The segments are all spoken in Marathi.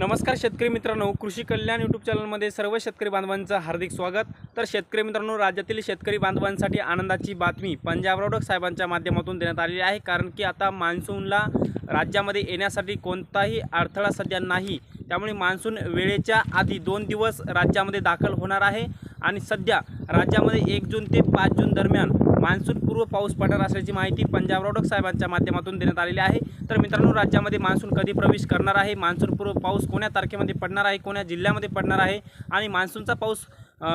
नमस्कार शेतकरी मित्रांनो कृषी कल्याण यूट्यूब चॅनलमध्ये सर्व शेतकरी बांधवांचं हार्दिक स्वागत. तर शेतकरी मित्रांनो राज्यातील शेतकरी बांधवांसाठी आनंदाची बातमी पंजाब रोडक साहेबांच्या माध्यमातून देण्यात आलेली आहे. कारण की आता मान्सूनला राज्यामध्ये येण्यासाठी कोणताही अडथळा सध्या नाही. त्यामुळे मान्सून वेळेच्या आधी दोन दिवस राज्यामध्ये दाखल होणार आहे. आणि सध्या राज्यामध्ये एक जून ते पाच जून दरम्यान मान्सून पूर्व पाऊस पडणार असल्याची माहिती पंजाब रोडक साहेबांच्या माध्यमातून देण्यात आलेली आहे. तर मित्रांनो राज्यामध्ये मान्सून कधी प्रवेश करणार आहे? मान्सून पूर्व पाऊस कोण्या तारखेमध्ये पडणार आहे? कोण्या जिल्ह्यामध्ये पडणार आहे? आणि मान्सूनचा पाऊस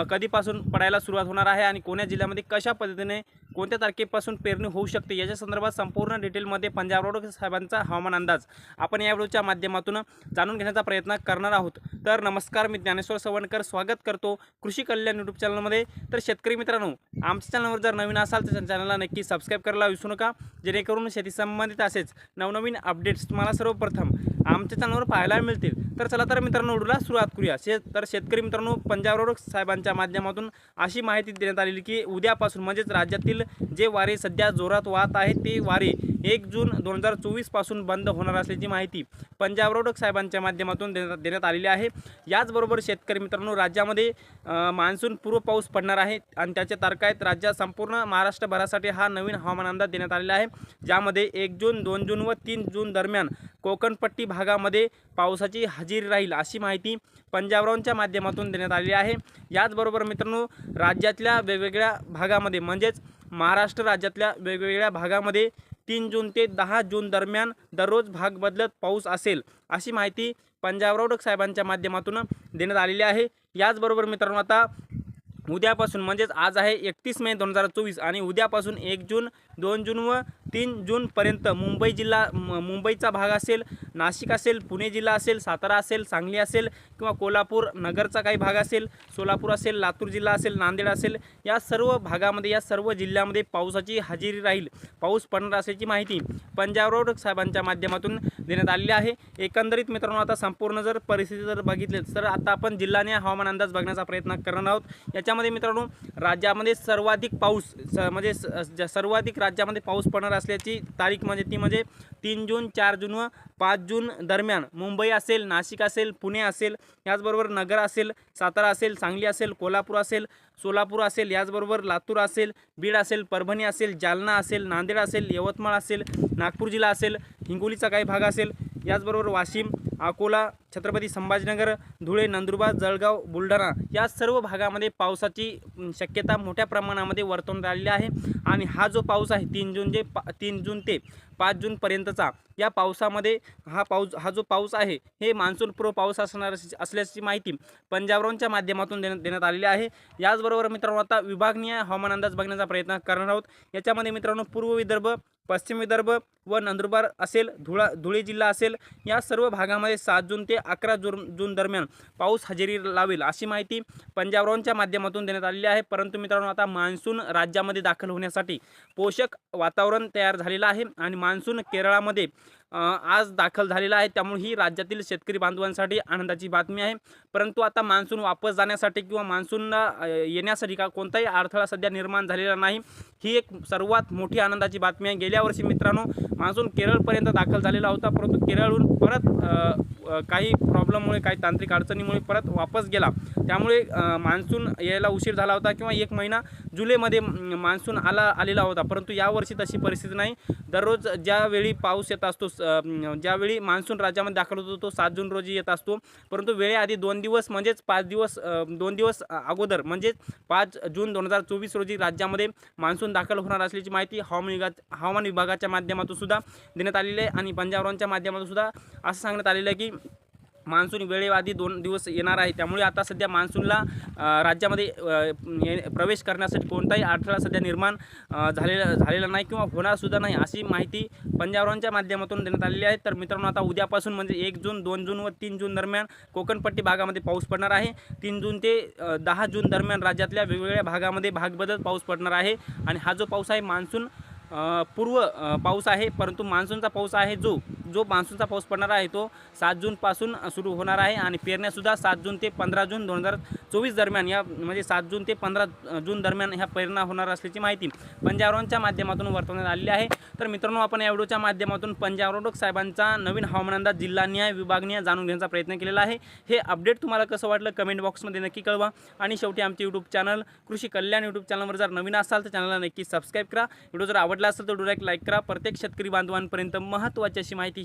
कधीपासून पडायला सुरुवात होणार आहे? आणि कोण्या जिल्ह्यामध्ये कशा पद्धतीने कोणत्या तारखेपासून पेरणी होऊ शकते? याच्या संदर्भात संपूर्ण डिटेलमध्ये पंजाब रोड साहेबांचा हवामान अंदाज आपण या व्हिडिओच्या माध्यमातून जाणून घेण्याचा प्रयत्न करणार आहोत. तर नमस्कार मी ज्ञानेश्वर सवणकर स्वागत करतो कृषी कल्याण यूट्यूब चॅनलमध्ये. तर शेतकरी मित्रांनो आमच्या चॅनलवर जर नवीन असाल तर चॅनलला नक्की सबस्क्राईब करायला विसरू नका. जेणेकरून शेती संबंधित असेच नवनवीन अपडेट्स तुम्हाला सर्वप्रथम आमच्या चॅनलवर पाहायला मिळतील. तर चला तर मित्रांनो व्हिडिओला सुरुवात करूया. शेत तर शेतकरी मित्रांनो पंजाब रोड साहेबांच्या माध्यमातून अशी माहिती देण्यात आलेली की उद्यापासून म्हणजेच राज्यातील जे वारे सध्या जोरात वाहत आहेत ते वारे एक जून दोन हजार चोवीसपासून बंद होणार असल्याची माहिती पंजाब रोडक साहेबांच्या माध्यमातून देण्यात देण्यात आलेली आहे. याचबरोबर शेतकरी मित्रांनो राज्यामध्ये मान्सून पूर्व पाऊस पडणार आहे आणि त्याच्या तारखा आहेत राज्यात संपूर्ण महाराष्ट्रभरासाठी हा नवीन हवामान अंदाज देण्यात आलेला आहे. ज्यामध्ये एक जून दोन जून व तीन जून दरम्यान कोकणपट्टी भागामध्ये पावसाची हजेरी राहील अशी माहिती पंजाबरावांच्या माध्यमातून देण्यात आलेली आहे. याचबरोबर मित्रांनो राज्यातल्या वेगवेगळ्या भागामध्ये म्हणजेच महाराष्ट्र राज्यातल्या वेगवेगळ्या भागामध्ये तीन जून ते दहा जून दरम्यान दररोज भाग बदलत पाऊस असेल अशी माहिती पंजाबराव साहेबांच्या माध्यमातून देण्यात आलेली आहे. याचबरोबर मित्रांनो आता उद्यापासून म्हणजेच आज आहे एकतीस मे दोन हजार चोवीस आणि उद्यापासून एक जून दोन जून व तीन जूनपर्यंत मुंबई जिल्हा म- मुंबईचा भाग असेल नाशिक असेल पुणे जिल्हा असेल सातारा असेल सांगली असेल किंवा कोल्हापूर नगरचा काही भाग असेल सोलापूर असेल लातूर जिल्हा असेल नांदेड असेल या सर्व भागामध्ये या सर्व जिल्ह्यामध्ये पावसाची हजेरी राहील. पाऊस पडणार असल्याची माहिती पंजाब रोड साहेबांच्या माध्यमातून देण्यात आलेली आहे. एकंदरीत मित्रांनो आता संपूर्ण जर परिस्थिती जर बघितली तर आता आपण जिल्ह्याने हवामान अंदाज बघण्याचा प्रयत्न करणार आहोत. याच्या राज्यामध्ये मित्रांनो राज्यामध्ये सर्वाधिक पाऊस स म्हणजे स- ज- सर्वाधिक राज्यामध्ये पाऊस पडणार असल्याची तारीख म्हणजे ती म्हणजे तीन जून चार जून व पाच जून दरम्यान. मुंबई असेल नाशिक असेल पुणे असेल याचबरोबर नगर असेल सातारा असेल सांगली असेल कोल्हापूर असेल सोलापूर असेल याचबरोबर लातूर असेल बीड असेल परभणी असेल जालना असेल नांदेड असेल यवतमाळ असेल नागपूर जिल्हा असेल हिंगोलीचा काही भाग असेल याचबरोबर वाशिम अकोला छत्रपती संभाजीनगर धुळे नंदुरबार जळगाव बुलढाणा या सर्व भागामध्ये पावसाची शक्यता मोठ्या प्रमाणामध्ये वर्तवण्यात आलेली आहे. आणि हा जो पाऊस आहे तीन जून जे पा तीन जून ते पाच जूनपर्यंतचा या पावसामध्ये हा पाऊस हा जो पाऊस आहे हे मान्सून पूर्व पाऊस असणार असल्याची माहिती पंजाबरावांच्या माध्यमातून देण्यात देण्यात आलेली आहे. याचबरोबर मित्रांनो आता विभागनीय हवामान अंदाज बघण्याचा प्रयत्न करणार आहोत. याच्यामध्ये मित्रांनो पूर्व विदर्भ पश्चिम विदर्भ व नंदुरबार असेल धुळा धुळे जिल्हा असेल या सर्व भागामध्ये सात जून ते अकरा जून जून दरम्यान पाऊस हजेरी लावेल अशी माहिती पंजाबरावांच्या माध्यमातून देण्यात आलेली आहे. परंतु मित्रांनो आता मान्सून राज्यामध्ये दाखल होण्यासाठी पोषक वातावरण तयार झालेलं आहे आणि मान्सून केरळामध्ये आज दाखल झालेला आहे. त्यामुळे ही राज्यातील शेतकरी बांधवांसाठी आनंदाची बातमी आहे. परंतु आता मान्सून वापस जाण्यासाठी किंवा मान्सूनला येण्यासाठी का कोणताही अडथळा सध्या निर्माण झालेला नाही ही एक सर्वात मोठी आनंदाची बातमी आहे. गेल्या वर्षी मित्रांनो मान्सून केरळपर्यंत दाखल झालेला होता. परंतु केरळहून परत काही प्रॉब्लेममुळे काही तांत्रिक अडचणीमुळे परत वापस गेला. त्यामुळे मान्सून यायला उशीर झाला होता किंवा एक महिना जुलैमध्ये मान्सून आला आलेला होता. परंतु यावर्षी तशी परिस्थिती नाही. दररोज ज्यावेळी पाऊस येत असतो स- ज्यावेळी मान्सून राज्यामध्ये दाखल होतो तो सात जून रोजी येत असतो. परंतु वेळेआधी दोन दिवस म्हणजेच पाच दिवस दोन दिवस अगोदर म्हणजेच पाच जून दोन हजार चोवीस रोजी राज्यामध्ये मान्सून दाखल होणार असल्याची माहिती हवामान विभाग हवामान विभागाच्या माध्यमातून सुद्धा देण्यात आलेली आहे आणि पंजाबरावांच्या माध्यमातून सुद्धा असं सांगण्यात आलेलं आहे की मान्सून वेळेआधी दोन दिवस येणार आहे. त्यामुळे आता सध्या मान्सूनला राज्यामध्ये प्रवेश करण्यासाठी कोणताही अडथळा सध्या निर्माण झालेला झालेला नाही किंवा होणार सुद्धा नाही अशी माहिती पंजाबरावांच्या माध्यमातून देण्यात आलेली आहे. तर मित्रांनो आता उद्यापासून म्हणजे एक जून दोन जून व तीन जून दरम्यान कोकणपट्टी भागामध्ये पाऊस पडणार आहे. तीन जून ते दहा जून दरम्यान राज्यातल्या वेगवेगळ्या भागामध्ये भागबदल पाऊस पडणार आहे. आणि हा जो पाऊस आहे मान्सून पूर्व पाऊस आहे परंतु मान्सूनचा पाऊस आहे जो जो मान्सूनचा पाऊस पडणार आहे तो सात जूनपासून सुरू होणार आहे आणि पेरण्यासुद्धा सात जून ते पंधरा जून दोन हजार चोवीस दरम्यान या म्हणजे सात जून ते पंधरा जून दरम्यान ह्या पेरणा होणार असल्याची माहिती पंजाबरावांच्या माध्यमातून वर्तवण्यात आलेली आहे. तर मित्रांनो आपण या व्हिडिओच्या माध्यमातून पंजाबराव साहेबांचा नवीन हवामान अंदाज जिल्हा न्याय जाणून घेण्याचा प्रयत्न केलेला आहे. हे अपडेट तुम्हाला कसं वाटलं कमेंट बॉक्समध्ये नक्की कळवा आणि शेवटी आमचे यूट्यूब चॅनल कृषी कल्याण यूट्यूब चॅनलवर जर नवीन असाल तर चॅनलला नक्की सबस्क्राईब करा. व्हिडिओ जर आवडला असेल तर व्हिडिओला एक लाईक करा. प्रत्येक शेतकरी बांधवांपर्यंत महत्त्वाची अशी माहिती